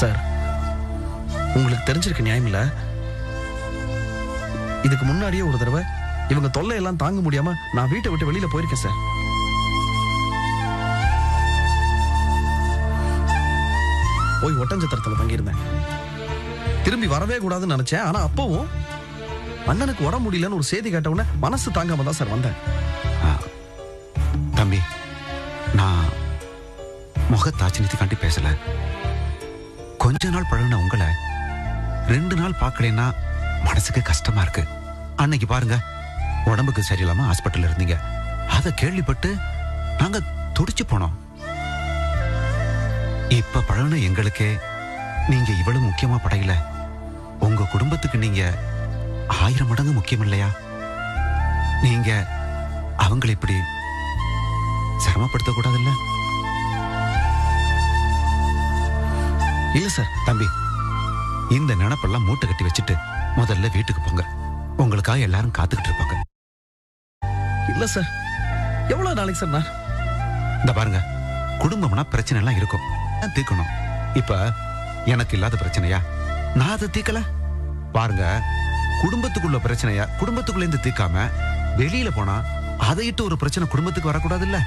Sir உங்களுக்கு தெரிஞ்சிருக்க நியாயம் இல்ல? இதுக்கு முன்னாடியே ஒரு தடவை இவங்க தொல்லையெல்லாம் தாங்க முடியாம நான் வீட்டை விட்டு வெளியில போயிருக்கேன் சார். போய் ஒட்டஞ்சத்திரத்துல தங்கியிருந்தேன். திரும்பி வரவே கூடாதுன்னு நினைச்சேன். ஆனா அப்பவும் அண்ணனுக்கு உடம்பு முடியலன்னு ஒரு செய்தி கேட்ட உடனே மனசு தாங்காம தான் சார் வந்தேன். ஆ, தம்பி நான் முகத்தாச்சினத்தை காட்டி பேசல. கொஞ்ச நாள் பழகின உங்களை ரெண்டு நாள் பார்க்கலன்னா மனசுக்கு கஷ்டமா இருக்கு. அன்னைக்கு பாருங்க உடம்புக்கு சரியில்லாம ஹாஸ்பிட்டல் இருந்தீங்க. அதை கேள்விப்பட்டு நாங்க துடிச்சு போனோம். இப்ப பழகின எங்களுக்கே நீங்க இவ்வளவு முக்கியமா படையில. உங்க குடும்பத்துக்கு நீங்க ஆயிரம் மடங்கு முக்கியம் இல்லையா? நீங்க அவங்களை இப்படி சிரமப்படுத்த கூடாதுல்ல இல்ல சார் தம்பி. இந்த நினப்பெல்லாம் மூட்டை கட்டி வச்சுட்டு முதல்ல வீட்டுக்கு போங்க. உங்களுக்காக எல்லாரும் காத்துக்கிட்டு இருப்பாங்க. இல்ல சார். எவ்வளவு நாளைக்கு சார் நான்? இந்த பாருங்க குடும்பம்னா பிரச்சனை எல்லாம் இருக்கும் தீர்க்கணும் இப்ப எனக்கு இல்லாத பிரச்சனையா? நான் அதை தீர்க்கல பாருங்க குடும்பத்துக்குள்ள பிரச்சனையா? குடும்பத்துக்குள்ள இருந்து தீர்க்காம வெளியில போனா அதை இட்டு ஒரு பிரச்சனை குடும்பத்துக்கு வரக்கூடாது இல்ல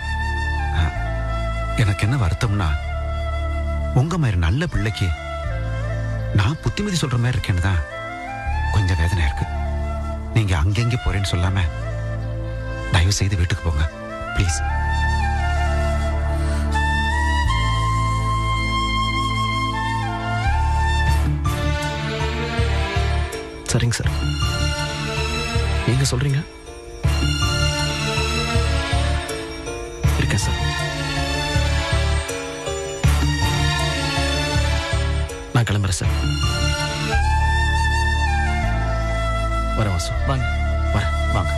எனக்கு என்ன வருத்தம்னா உங்க மாதிரி நல்ல பிள்ளைக்கு நான் புத்திமதி சொல்ற மாதிரி இருக்கேன்னு தான் கொஞ்சம் வேதனை இருக்கு. நீங்க அங்கெங்க போறேன்னு சொல்லாம தயவு செய்து வீட்டுக்கு போங்க. ப்ளீஸ் சரிங்க சார். நீங்க சொல்றீங்க? நான் கிளம்புறேன் சார் வரேன் வாசு வாங்க வரேன் வாங்க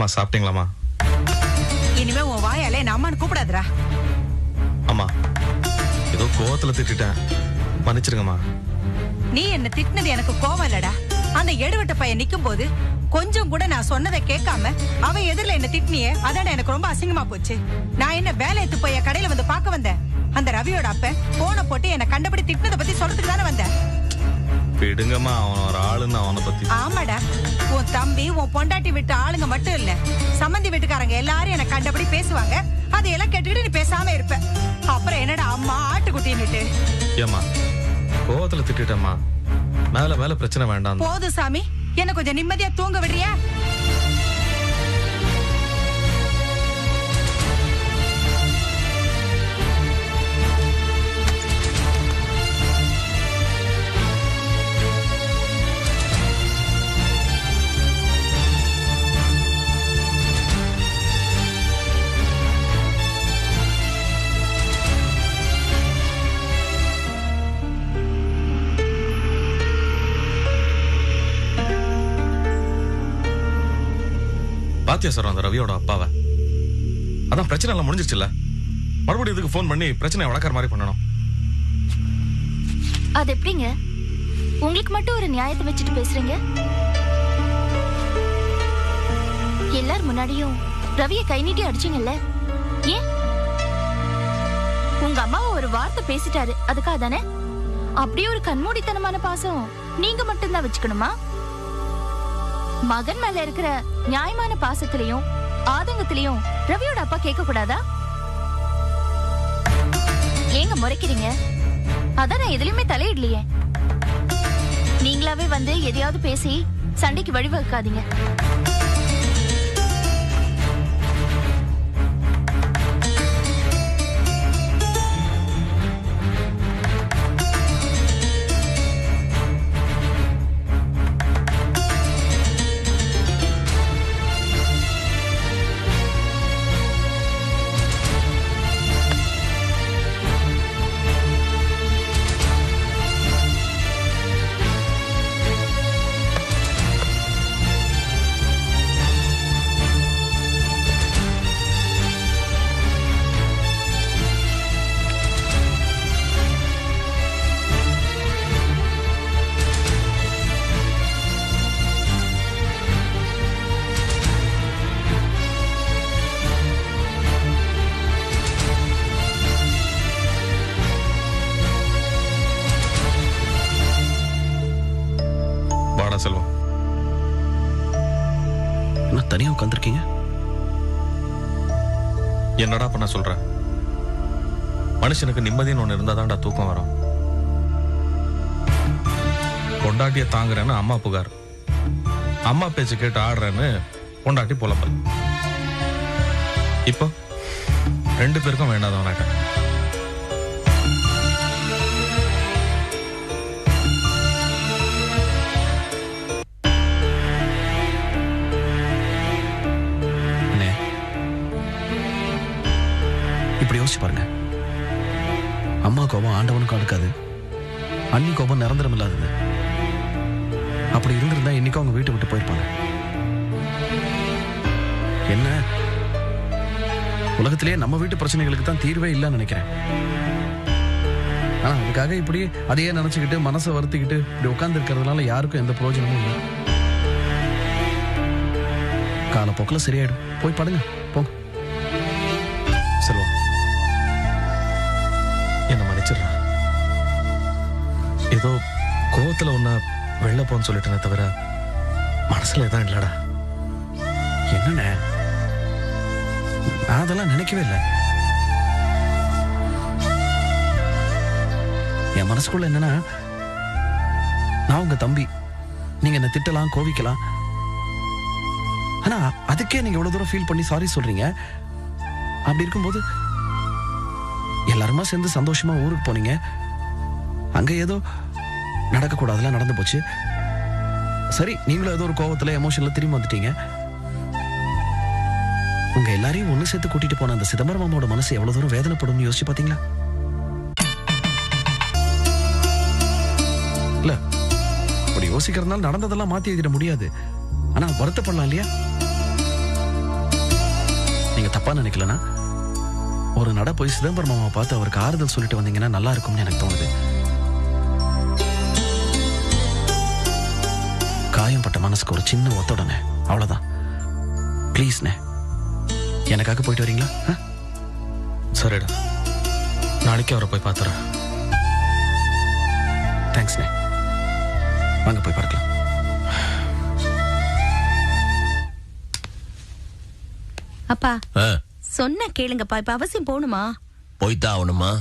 அம்மா சாப்பிட்டீங்களாம்மா? இனிமே உன் வாயால என்ன அம்மான்னு கூப்பிடாதடா. அம்மா ஏதோ கோவத்துல திட்டிட்டேன். மன்னிச்சிருங்கம்மா. நீ என்ன திட்டினது எனக்கு கோவம் இல்லடா. அந்த எடுவட்ட பையன் நிக்கும் போது கொஞ்சம் கூட நான் சொன்னதை கேட்காம அவன் எதிரில என்ன திட்டினியே அதான்டா எனக்கு ரொம்ப அசிங்கமா போச்சு. நான் என்ன வேலை எடுத்து போய் கடையில வந்து பார்க்க வந்தேன்? அந்த ரவியோட அப்ப போனை போட்டு என்ன கண்டபடி திட்டினதை பத்தி சொல்றதுக்கு தானே வந்தேன்? விடுங்கம்மா அவன் ஒரு ஆளுன்னு அவனை பத்தி ஆமாடா. உன் தம்பி உன் பொண்டாட்டி விட்டு ஆளுங்க மட்டும் இல்ல. சம்மந்தி வீட்டுக்காரங்க எல்லாரும் என்ன கண்டபடி பேசுவாங்க. அதையெல்லாம் கேட்டுக்கிட்டு நீ பேசாம இருப்ப. அப்புறம் என்னடா அம்மா ஆட்டுக்குட்டின்னுட்டு. ஏம்மா கோவத்துல திட்டிட்டேம்மா. மேல மேல பிரச்சனை வேண்டாம். போதும் சாமி. என்ன கொஞ்சம் நிம்மதியா தூங்க விடுறியா? பாத்தியா சார் அந்த ரவியோட அப்பாவை? அதான் பிரச்சனை எல்லாம் முடிஞ்சிருச்சுல்ல. மறுபடியும் இதுக்கு ஃபோன் பண்ணி பிரச்சனை வளர்க்குற மாதிரி பண்ணணும். அது எப்படிங்க? உங்களுக்கு மட்டும் ஒரு நியாயத்தை வச்சுட்டு பேசுறீங்க? எல்லார் முன்னாடியும் ரவியை கை நீட்டி அடிச்சீங்கல்ல? ஏன்? உங்க அம்மாவை ஒரு வார்த்தை பேசிட்டாரு. அதுக்காக தானே? அப்படியே ஒரு கண்மூடித்தனமான பாசம். நீங்க மட்டும்தான் வச்சுக்கணுமா? மகன் மேல இருக்கிற நியாயமான பாசத்திலையும் ஆதங்கத்திலையும் ரவியோட அப்பா கேட்க கூடாதா ஏங்க முறைக்கிறீங்க? அதான் நான் எதுலயுமே தலையிடலையே. நீங்களாவே வந்து எதையாவது பேசி சண்டைக்கு வழிவகுக்காதீங்க. என்னடா பண்ண சொல்ற? மனுஷனுக்கு நிம்மதின்னு ஒண்ணு இருந்தாதான்டா தூக்கம் வரும். பொண்டாட்டிய தாங்குறேன்னு அம்மா புகார். அம்மா பேச்சு கேட்டு ஆடுறேன்னு பொண்டாட்டி புலம்பல். இப்போ ரெண்டு பேருக்கும் வேண்டாதவனாக்கா அம்மா கோபம் ஆண்டவனுக்கும் அடுக்காது அண்ணி கோபம் நிரந்தரம் இல்லாதது அப்படி இருந்திருந்தா இன்னைக்கும் அவங்க வீட்டை விட்டு போயிருப்பாங்க. என்ன? உலகத்திலேயே நம்ம வீட்டு பிரச்சனைகளுக்கு தான் தீர்வே இல்லைன்னு நினைக்கிறேன். ஆனா அதுக்காக இப்படி அதையே நினைச்சுக்கிட்டு மனசை வருத்திக்கிட்டு இப்படி உட்கார்ந்து இருக்கிறதுனால யாருக்கும் எந்த பிரயோஜனமும் இல்லை. காலப்போக்கில் சரியாயிடும். போய் படுங்க. போங்க. செல்வம். என்ன ஏதோ கோவத்துல உன்ன வெளில போன்னு சொல்லிட்டேனே தவிர மனசுல எதுவும் இல்லடா. என்னண்ணே? நான் அதெல்லாம் நினைக்கவே இல்லை. என் மனசுக்குள்ள என்னன்னா நான் உங்க தம்பி. நீங்க என்ன திட்டலாம் கோவிக்கலாம். ஆனா அதுக்கே நீங்க இவ்வளவு தூரம் ஃபீல் பண்ணி சாரி சொல்றீங்க. அப்படி இருக்கும்போது எல்லாருமா சேர்ந்து சந்தோஷமா ஊருக்கு போனீங்க. அங்க ஏதோ நடக்கக்கூடாதுலாம் நடந்து போச்சு. சரி நீங்களும் ஏதோ ஒரு கோவத்துல எமோஷன்ல திரும்பி வந்துட்டீங்க. உங்க எல்லாரையும் ஒண்ணு சேர்த்து கூட்டிட்டு போன அந்த சிதம்பரம் மாமாவோட மனசு எவ்வளவு தூரம் வேதனைப்படும் யோசிச்சு பாத்தீங்களா? இல்ல அப்படி யோசிக்கிறதுனால நடந்ததெல்லாம் மாத்தி எழுதிட முடியாது. ஆனா வருத்தப்படலாம் இல்லையா? நீங்க தப்பா நினைக்கலன்னா ஒரு நட போய் சிதம்பரம் மாமாவை பார்த்து அவருக்கு ஆறுதல் சொல்லிட்டு வந்தீங்கன்னா நல்லா இருக்கும்னு எனக்கு தோணுது. காயம்பட்ட மனசுக்கு ஒரு சின்ன ஒத்தோடனே. அவ்வளவுதான். ப்ளீஸ்ண்ணே எனக்காக போயிட்டு வரீங்களா? ஆ? சரிடா நாளைக்கு அவரை போய் பார்த்துறேன். தேங்க்ஸ்ண்ணே வாங்க போய் பார்க்கலாம். அப்பா. சொன்ன கேளுங்கப்பா இப்ப அவசியம் போகணுமா? போய்த்தான் ஆகணுமா?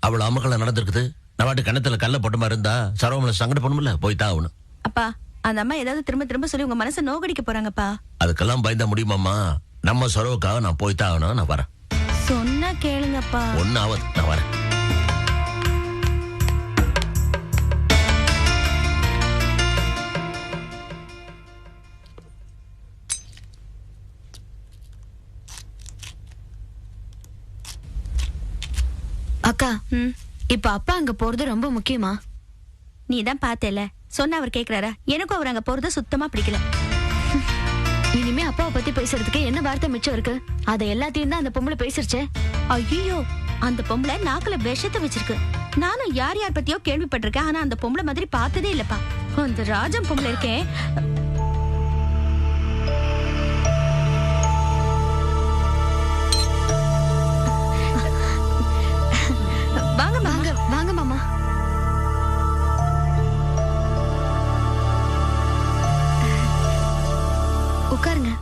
அவள் அமக்கல நடந்திருக்குது. நான் வாட்டு கணத்துல கல்ல போட்ட மாதிரி இருந்தா சரவமல சங்கடப்படும்ல போய்த்தான் ஆகணும். அப்பா அந்த அம்மா ஏதாவது திரும்ப திரும்ப சொல்லி உங்க மனசை நோகடிக்க போறாங்கப்பா. அதுக்கெல்லாம் பயந்தா முடியுமாம்மா? நம்ம சரவுக்காக நான் போய்த்தான் ஆகணும். நான் வரேன். சொன்னா கேளுங்கப்பா. ஒன்னு ஆகுது. நான் வரேன். அக்கா இப்ப அப்பா அங்க போறது ரொம்ப முக்கியமா? நீ தான் பார்த்தேல. சொன்ன அவர் கேக்குறாரா? எனக்கும் அவர் அங்க போறது சுத்தமா பிடிக்கல. இனிமே அப்பாவை பத்தி பேசுறதுக்கு என்ன வார்த்தை மிச்சம் இருக்கு? அத எல்லாத்தையும் தான் அந்த பொம்பளை பேசிருச்சே. ஐயோ அந்த பொம்பளை நாக்குல விஷத்தை வச்சிருக்கு. நானும் யார் யார் பத்தியோ கேள்விப்பட்டிருக்கேன் ஆனா அந்த பொம்பளை மாதிரி பார்த்ததே இல்லப்பா. அந்த ராஜம் பொம்பளை இருக்கேன். உட்காருங்க.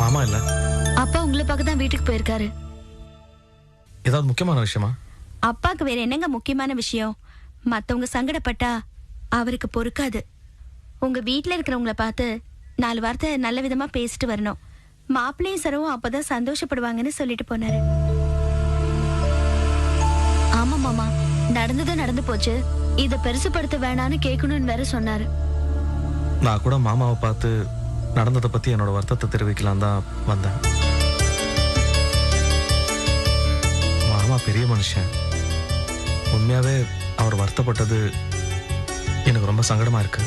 மாமா இல்ல? அப்பா உங்களை பார்க்க தான் வீட்டுக்கு போயிருக்காரு. ஏதாவது முக்கியமான விஷயமா? அப்பாக்கு வேற என்னங்க முக்கியமான விஷயம்? மத்தவங்க சங்கடப்பட்டா அவருக்கு பொறுக்காது. உங்க வீட்ல இருக்கிறவங்கள பார்த்து நாலு வார்த்தை நல்ல விதமா பேசிட்டு வரணும். மாப்பிள்ளையும் சரவும் அப்பதான் சந்தோஷப்படுவாங்கன்னு சொல்லிட்டு போனாரு. நடந்து போச்சு. இத பெருசுப்படுத்த வேணான்னு கேட்கணும்னு வேற சொன்னாரு. நான் கூட மாமாவை பார்த்து நடந்ததை பத்தி என்னோட வருத்தத்தை தெரிவிக்கலாம் தான் வந்தேன். மாமா பெரிய மனுஷன். உண்மையாவே அவர் வருத்தப்பட்டது எனக்கு ரொம்ப சங்கடமா இருக்கு.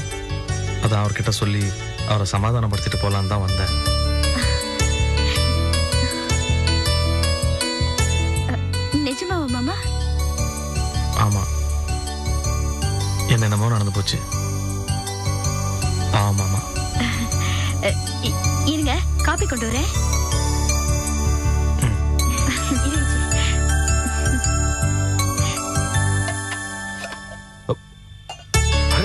அதை அவர்கிட்ட சொல்லி அவரை சமாதானப்படுத்திட்டு போலான்னு தான் வந்தேன். நிஜமாவா மாமா? ஆமா. என்னென்னமோ நடந்து போச்சு. ஆமாமா இருங்க காப்பி கொண்டு வரேன்.